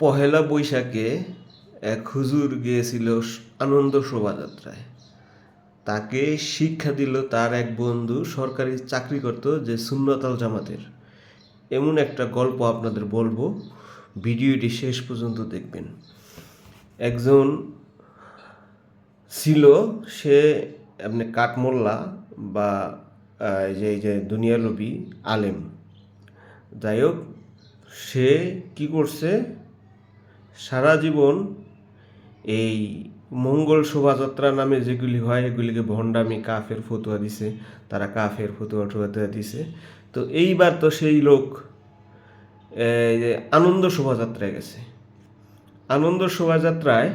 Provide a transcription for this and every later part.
পহেলা বৈশাখে এক হুজুর গিয়েছিল আনন্দ শোভাযাত্রায়। তাকে শিক্ষা দিল তার এক বন্ধু সরকারি চাকরি করত যে সুন্নতাল জামাতের। এমন একটা গল্প আপনাদের বলব, ভিডিওটি শেষ পর্যন্ত দেখবেন। একজন ছিল, সে আপনি কাঠমোল্লা বা যে যে দুনিয়ালবি আলেম। যাই হোক, সে কি করছে সারা জীবন এই মঙ্গল শোভাযাত্রা নামে যেগুলি হয়, এগুলিকে ভণ্ডামি, কাফের ফতুয়া দিছে, তারা কাফের ফতুয়া টুয়া দিছে। তো এইবার তো সেই লোক আনন্দ শোভাযাত্রায় গেছে। আনন্দ শোভাযাত্রায়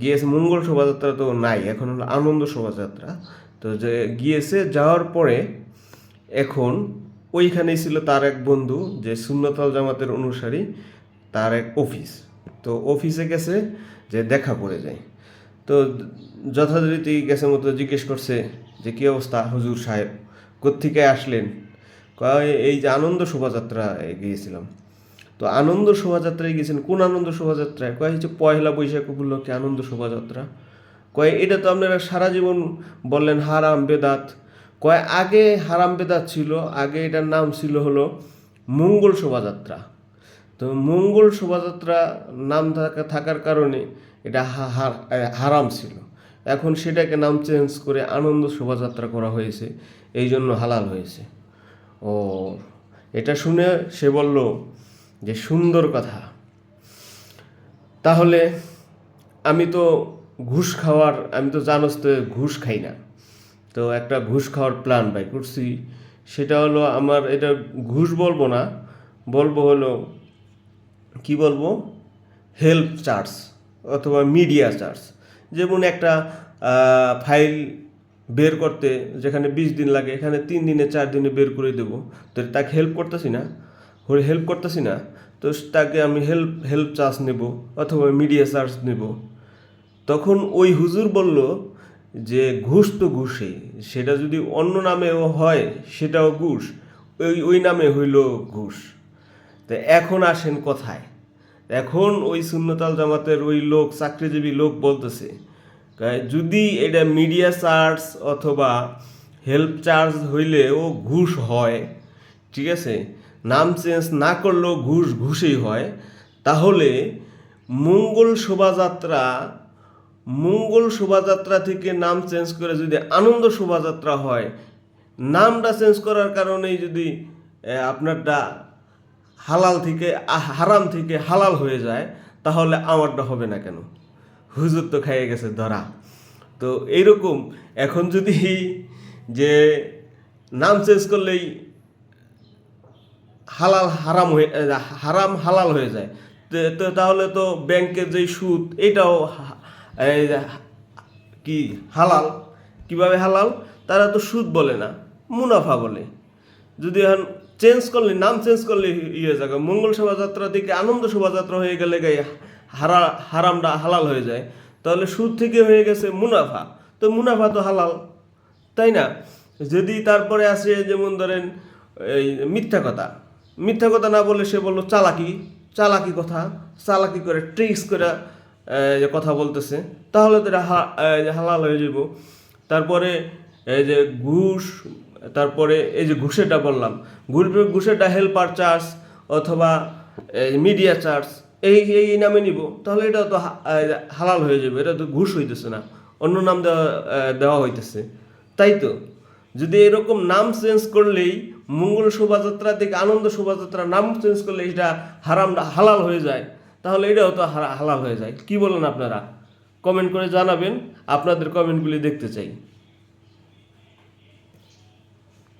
গিয়েছে, মঙ্গল শোভাযাত্রা তো নাই, এখন হলো আনন্দ শোভাযাত্রা। তো যে গিয়েছে, যাওয়ার পরে এখন ওইখানেই ছিল তার এক বন্ধু, যে সুন্নতাল জামাতের অনুসারী, তার এক অফিস। তো অফিসে গেছে যে দেখা করে যায়। তো যথারীতি গেছে মতো জিজ্ঞেস করছে যে, কী অবস্থা হুজুর সাহেব? কোত্থেকে আসলেন? এই যে আনন্দ শোভাযাত্রা গিয়েছিলাম। তো আনন্দ শোভাযাত্রায় গেছেন কোন আনন্দ শোভাযাত্রায়? কয় হচ্ছে পয়লা বৈশাখ উপলক্ষে আনন্দ শোভাযাত্রা। কয়, এটা তো আপনারা সারা জীবন বললেন হারাম বেদাত। কয়, আগে হারাম বেদাত ছিল, আগে এটার নাম ছিল হলো মঙ্গল শোভাযাত্রা। তো মঙ্গল শোভাযাত্রা নাম থাকা, থাকার কারণে এটা হারাম ছিল। এখন সেটাকে নাম চেঞ্জ করে আনন্দ শোভাযাত্রা করা হয়েছে, এই জন্য হালাল হয়েছে। ও, এটা শুনে সে বলল যে সুন্দর কথা। তাহলে আমি তো ঘুষ খাওয়ার, আমি তো জানোস তো ঘুষ খাই না। তো একটা ঘুষ খাওয়ার প্ল্যান বাই করছি। সেটা হলো আমার, এটা ঘুষ বলব না, বলব হলো কি বলব? হেল্প চার্জ অথবা মিডিয়া চার্জ যেমন একটা ফাইল বের করতে যেখানে বিশ দিন লাগে, এখানে তিন দিনে চার দিনে বের করে দেবো। তো তাকে হেল্প করতেছি না। হলে হেল্প করতেছি না। তো তাকে আমি হেল্প হেল্প চার্জ নেব অথবা মিডিয়া চার্জ নেব। তখন ওই হুজুর বলল যে, ঘুষ তো ঘুষে। সেটা যদি অন্য নামেও হয়, সেটাও ঘুষ। ওই ওই নামে হইল ঘুষ। তো এখন আসেন কথায়? এখন ওই শূন্যতাল জামাতের ওই লোক, চাকরিজীবী লোক বলতেছে যদি এটা মিডিয়া চার্জ অথবা হেল্প চার্জ হইলেও ঘুষ হয়, ঠিক আছে? নাম চেঞ্জ না করলেও ঘুষ ঘুষেই হয়, তাহলে মঙ্গল শোভাযাত্রা মঙ্গল শোভাযাত্রা থেকে নাম চেঞ্জ করে যদি আনন্দ শোভাযাত্রা হয়, নামটা চেঞ্জ করার কারণেই যদি আপনারটা হালাল থেকে হারাম থেকে হালাল হয়ে যায়, তাহলে আমারটা হবে না কেন? হুজুর তো খাইয়ে গেছে ধরা। তো এইরকম, এখন যদি যে নাম চেঞ্জ করলেই হালাল হারাম হয়ে, হারাম হালাল হয়ে যায়, তো- তাহলে তো ব্যাংকের যেই সুদ, এটাও যে কি, হালাল? কীভাবে হালাল? তারা তো সুদ বলে না, মুনাফা বলে। যদি এখন চেঞ্জ করলে, নাম চেঞ্জ করলে ইয়ে যাবে মঙ্গল শোভাযাত্রা থেকে আনন্দ শোভাযাত্রা হয়ে গেলে গায়ে হারা, হারামটা হালাল হয়ে যায়। তাহলে সুদ থেকে হয়ে গেছে, মুনাফা। তো মুনাফা তো হালাল, তাই না? যদি তারপরে আসে যেমন ধরেন, এই মিথ্যা কথা। মিথ্যা কথা না বলে সে বলল, চালাকি চালাকি কথা, চালাকি করে ট্রিক্স করে কথা বলতেছে। তাহলে তো হালাল হয়ে যাব তারপরে এই যে ঘুষ তারপরে এই যে ঘুষেরটা বললাম, ঘুষ ঘুষেরটা হেল্পার চার্জ অথবা মিডিয়া চার্জ এই এই নামে নিব, তাহলে এটা তো হালাল হয়ে যাবে, এটা তো ঘুষ হইতেছে না, অন্য নাম দেওয়া দেওয়া হইতেছে। তাই তো, যদি এরকম নাম চেঞ্জ করলেই মঙ্গল শোভাযাত্রা থেকে আনন্দ শোভাযাত্রা নাম চেঞ্জ করলে এটা হারাম, হালাল হয়ে যায়, তাহলে এটাও তো হালাল হয়ে যায়। কি বলেন আপনারা? কমেন্ট করে জানাবেন, আপনাদের কমেন্টগুলি দেখতে চাই।